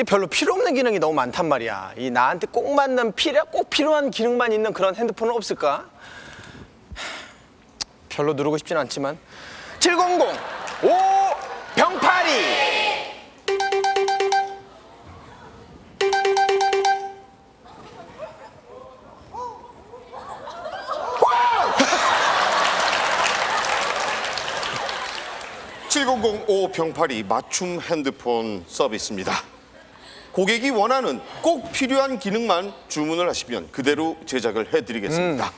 이 별로 필요 없는 기능이 너무 많단 말이야. 이 나한테 꼭 맞는 필요 꼭 필요한 기능만 있는 그런 핸드폰은 없을까? 별로 누르고 싶진 않지만 700 5 병파리 (7005) 병파리 맞춤 핸드폰 서비스입니다 고객이 원하는 꼭 필요한 기능만 주문을 하시면 그대로 제작을 해드리겠습니다.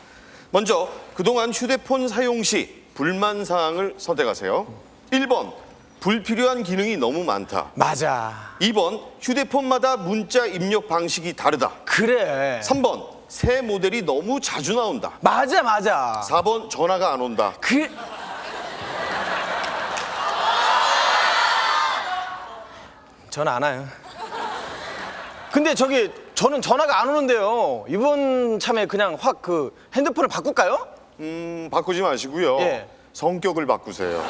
먼저 그동안 휴대폰 사용 시 불만 사항을 선택하세요. 1번 불필요한 기능이 너무 많다. 맞아. 2번 휴대폰마다 문자 입력 방식이 다르다. 그래. 3번 새 모델이 너무 자주 나온다. 맞아 맞아. 4번 전화가 안 온다. 그 전화 안 와요. 근데 저기 저는 전화가 안 오는데요. 이번 참에 그냥 확 그 핸드폰을 바꿀까요? 음, 바꾸지 마시고요 예. 성격을 바꾸세요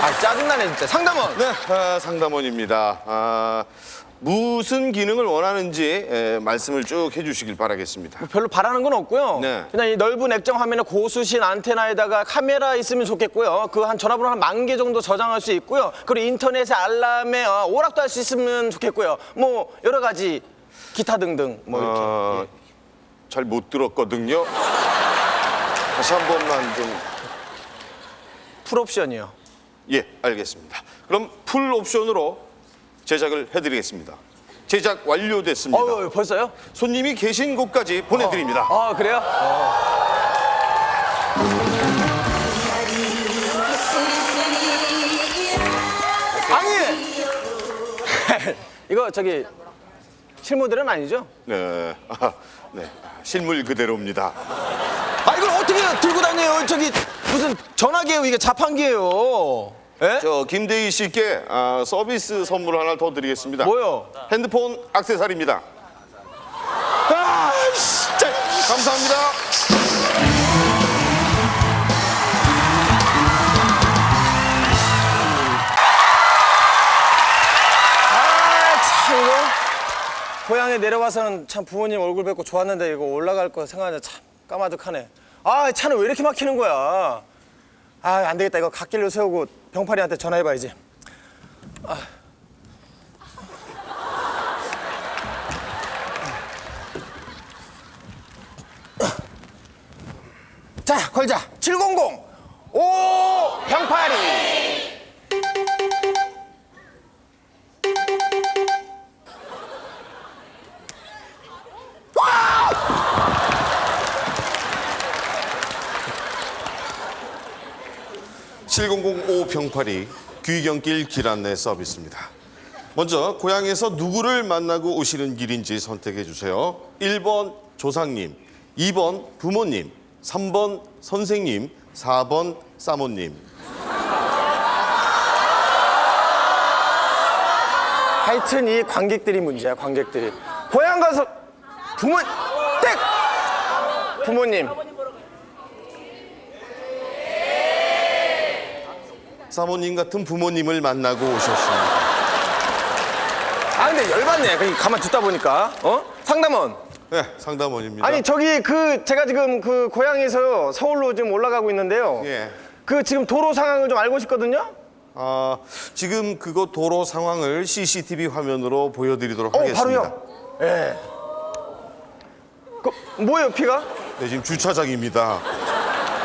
아 짜증나네 진짜. 상담원. 네, 아, 상담원입니다. 아, 무슨 기능을 원하는지 에, 말씀을 쭉 해주시길 바라겠습니다. 별로 바라는 건 없고요. 네. 그냥 이 넓은 액정 화면에 고수신 안테나에다가 카메라 있으면 좋겠고요. 그 한 전화번호 한 만 개 정도 저장할 수 있고요. 그리고 인터넷에 알람에 어, 오락도 할 수 있으면 좋겠고요. 뭐 여러 가지 기타 등등 뭐 이렇게. 어, 잘 못 들었거든요. 다시 한 번만 좀. 풀옵션이요. 예, 알겠습니다. 그럼 풀 옵션으로 제작을 해드리겠습니다. 제작 완료됐습니다. 어 벌써요? 손님이 계신 곳까지 보내드립니다. 아 그래요? 아니 이거 저기 실모델은 아니죠? 네, 아, 네, 실물 그대로입니다. 아 이걸 어떻게 들고 다녀요? 저기 무슨 전화기예요? 이게 자판기예요? 예? 저 김대희 씨께 아, 서비스 선물 하나 더 드리겠습니다. 뭐요? 핸드폰 액세서리입니다. 아 진짜 감사합니다. 아 참 이거 고향에 내려와서는 참 부모님 얼굴 뵙고 좋았는데 이거 올라갈 거 생각하자 참 까마득하네. 아 차는 왜 이렇게 막히는 거야? 아 안 되겠다 이거 갓길로 세우고 병파리한테 전화해봐야지. 자 걸자 700 5 병파리. (7005) 병파리 귀경길 길 안내 서비스입니다. 먼저 고향에서 누구를 만나고 오시는 길인지 선택해 주세요. 1번 조상님, 2번 부모님, 3번 선생님, 4번 사모님. 하여튼 이 관객들이 문제야 관객들이 고향 가서 부모 땡 부모님 사모님 같은 부모님을 만나고 오셨습니다. 아 근데 열받네 그 가만 듣다 보니까 어 상담원 네, 상담원입니다. 아니 저기 그 제가 지금 그 고향에서 서울로 지금 올라가고 있는데요 예. 그 지금 도로 상황을 좀 알고 싶거든요 아, 지금 그곳 도로 상황을 CCTV 화면으로 보여드리도록 어 하겠습니다. 바로요 예 그, 뭐예요 피가 네, 지금 주차장입니다.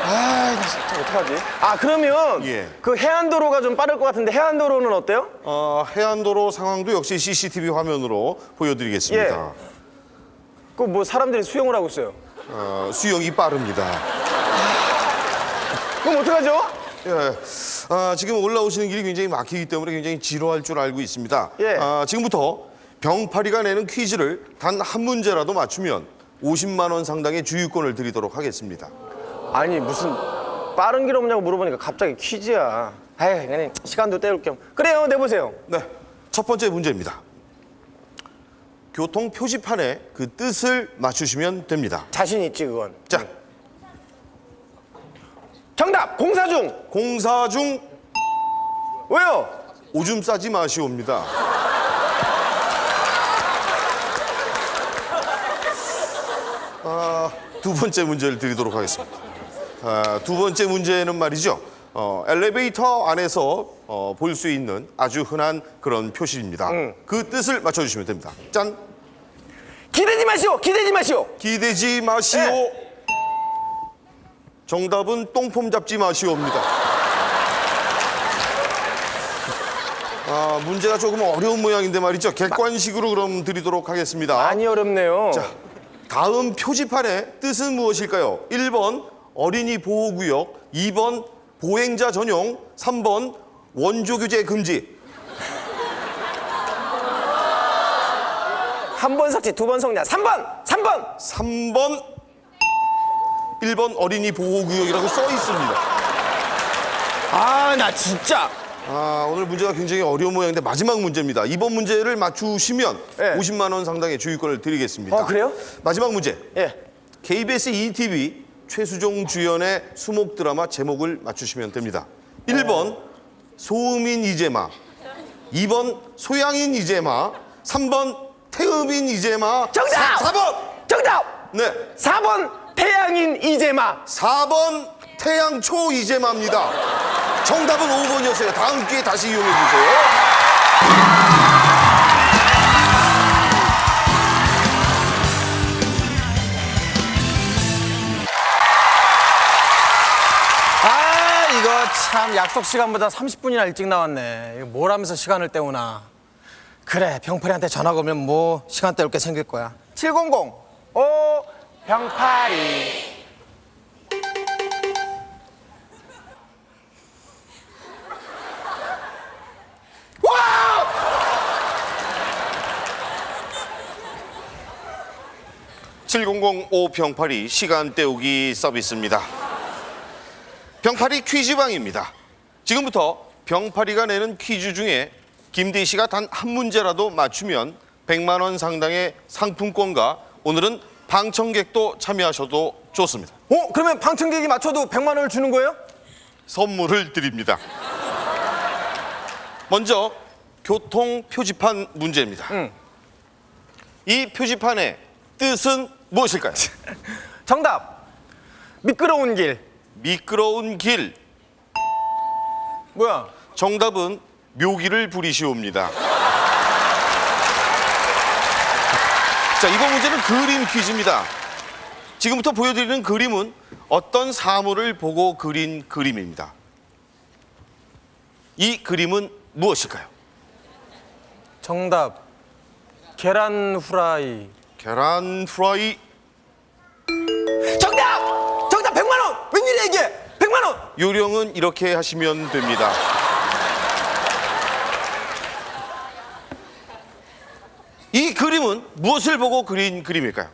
아 나 진짜 어떡하지 아 그러면 예. 그 해안도로가 좀 빠를 것 같은데 해안도로는 어때요 어, 해안도로 상황도 역시 CCTV 화면으로 보여드리겠습니다. 그뭐 사람들이 수영을 하고 있어요 어, 수영이 빠릅니다. 그럼 어떡하죠 예, 아, 지금 올라오시는 길이 굉장히 막히기 때문에 굉장히 지루할 줄 알고 있습니다. 예. 아, 지금부터 병파리가 내는 퀴즈를 단 한 문제라도 맞추면 50만 원 상당의 주유권을 드리도록 하겠습니다. 아니 무슨 빠른 길 없냐고 물어보니까 갑자기 퀴즈야 에이 그냥 시간도 때울 겸 그래요 내보세요 네. 첫 번째 문제입니다. 교통 표지판에 그 뜻을 맞추시면 됩니다. 자신 있지 그건 자, 정답 공사 중 공사 중 왜요? 오줌 싸지 마시옵니다. 아, 두 번째 문제를 드리도록 하겠습니다. 아, 두 번째 문제는 말이죠. 어, 엘리베이터 안에서 어, 볼 수 있는 아주 흔한 그런 표시입니다. 그 뜻을 맞춰주시면 됩니다. 짠! 기대지 마시오. 기대지 마시오. 기대지 마시오. 네. 정답은 똥폼 잡지 마시오입니다. 아, 문제가 조금 어려운 모양인데 말이죠. 객관식으로 그럼 드리도록 하겠습니다. 많이 어렵네요. 자, 다음 표지판의 뜻은 무엇일까요? 1번 어린이 보호구역, 2번 보행자 전용, 3번 원조 규제 금지. 한 번 삭제, 두 번 성냐. 3번. 3번. 3번 1번 어린이 보호구역이라고 써 있습니다. 아, 나 진짜. 아, 오늘 문제가 굉장히 어려운 모양인데 마지막 문제입니다. 이번 문제를 맞추시면 예. 50만 원 상당의 주유권을 드리겠습니다. 어, 그래요? 마지막 문제. 예. KBS ETV 최수종 주연의 수목 드라마 제목을 맞추시면 됩니다. 1번 소음인 이재마, 2번 소양인 이재마, 3번 태음인 이재마, 정답! 4, 번 정답. 네, 4번 태양인 이재마. 4번 태양초 이재마입니다. 정답은 5번이었어요. 다음 기회에 다시 이용해 주세요. 참 약속 시간보다 30분이나 일찍 나왔네. 이거 뭘 하면서 시간을 때우나. 그래, 병파리한테 전화가 오면 뭐 시간 때울 게 생길 거야. 700 5 병파리. 와! 7005 병파리 시간 때우기 서비스입니다. 병파리 퀴즈방입니다. 지금부터 병파리가 내는 퀴즈 중에 김대희 씨가 단 한 문제라도 맞추면 100만 원 상당의 상품권과 오늘은 방청객도 참여하셔도 좋습니다. 어, 그러면 방청객이 맞춰도 100만 원을 주는 거예요? 선물을 드립니다. 먼저 교통 표지판 문제입니다. 이 표지판의 뜻은 무엇일까요? 정답. 미끄러운 길. 미끄러운 길. 뭐야? 정답은 묘기를 부리시옵니다. 자, 이번 문제는 그림 퀴즈입니다. 지금부터 보여드리는 그림은 어떤 사물을 보고 그린 그림입니다. 이 그림은 무엇일까요? 정답. 계란 후라이. 계란 프라이. 정답! 정답 100만 원! 웬일이야 이게? 100만 원! 요령은 이렇게 하시면 됩니다. 이 그림은 무엇을 보고 그린 그림일까요?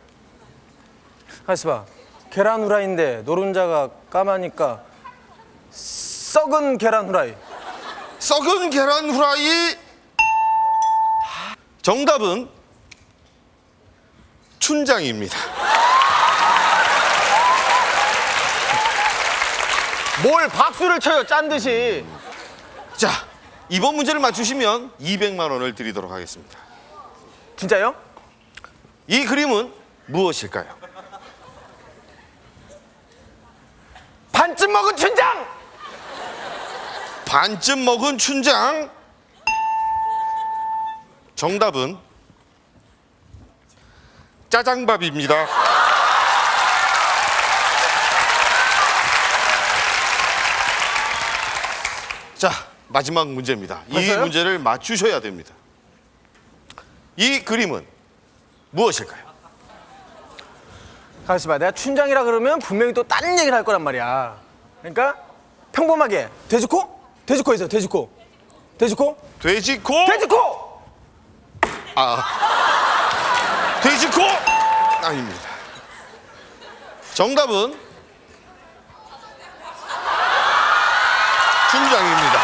가만있어 봐. 계란 후라이인데 노른자가 까마니까 썩은 계란 후라이. 썩은 계란 후라이. 정답은 춘장입니다. 뭘 박수를 쳐요 짠 듯이. 자, 이번 문제를 맞추시면 200만 원을 드리도록 하겠습니다. 진짜요? 이 그림은 무엇일까요? 반쯤 먹은 춘장! 반쯤 먹은 춘장. 정답은 짜장밥입니다. 자, 마지막 문제입니다. 이 벌써요? 문제를 맞추셔야 됩니다. 이 그림은 무엇일까요? 가만있어 봐. 내가 춘장이라 그러면 분명히 또 다른 얘기를 할 거란 말이야. 그러니까 평범하게 돼지코? 돼지코 있어 돼지코. 돼지코? 돼지코? 돼지코! 아. 돼지코? 아닙니다. 정답은 춘장입니다.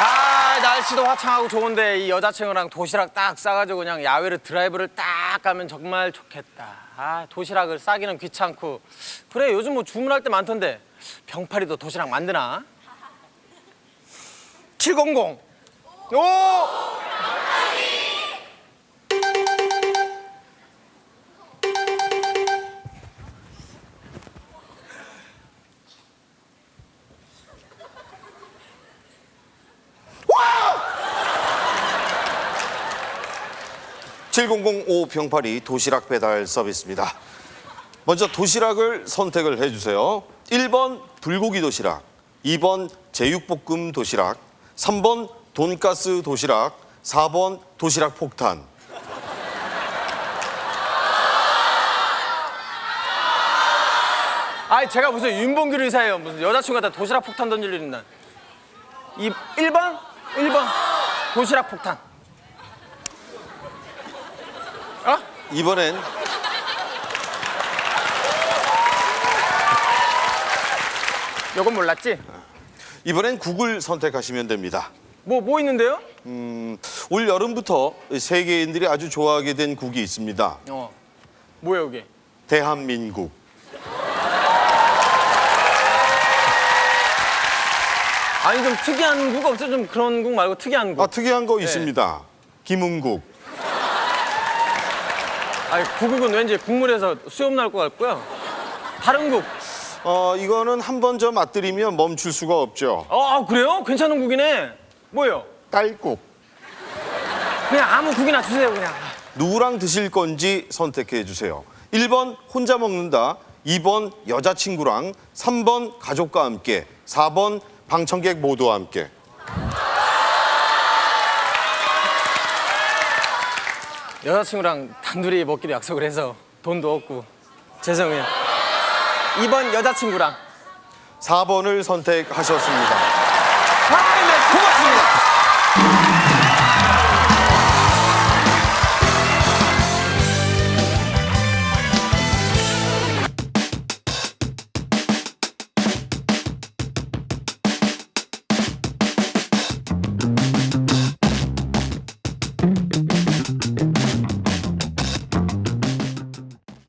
아, 나 날씨도 화창하고 좋은데 이 여자친구랑 도시락 딱 싸가지고 그냥 야외로 드라이브를 딱 가면 정말 좋겠다. 아 도시락을 싸기는 귀찮고 그래 요즘 뭐 주문할 때 많던데 병파리도 도시락 만드나? 700 오! (7005) 병파리 도시락 배달 서비스입니다 먼저 도시락을 선택을 해주세요 1번 불고기 도시락 2번 제육볶음 도시락 3번 돈가스 도시락 4번 도시락 폭탄 아이 제가 무슨 윤봉길 의사예요 무슨 여자친구가 다 도시락 폭탄 던질 일 있나 이 1번? 1번 도시락 폭탄 어? 이번엔 요건 몰랐지? 이번엔 국을 선택하시면 됩니다 뭐 뭐 있는데요? 올 여름부터 세계인들이 아주 좋아하게 된 국이 있습니다. 어. 뭐야 이게? 대한민국. 아니 좀 특이한 국 없어 좀 그런 국 말고 특이한 국? 아 특이한 거 있습니다. 김은국. 아니 구국은 왠지 국물에서 수염 날 것 같고요. 다른 국? 어 이거는 한 번 저 맛들이면 멈출 수가 없죠. 어, 아, 그래요? 괜찮은 국이네. 뭐예요? 딸국 그냥 아무 국이나 주세요, 그냥. 누구랑 드실 건지 선택해 주세요 1번 혼자 먹는다 2번 여자친구랑 3번 가족과 함께 4번 방청객 모두와 함께 여자친구랑 단둘이 먹기로 약속을 해서 돈도 없고 죄송해요. 2번 여자친구랑. 4번을 선택하셨습니다 Final Quarter!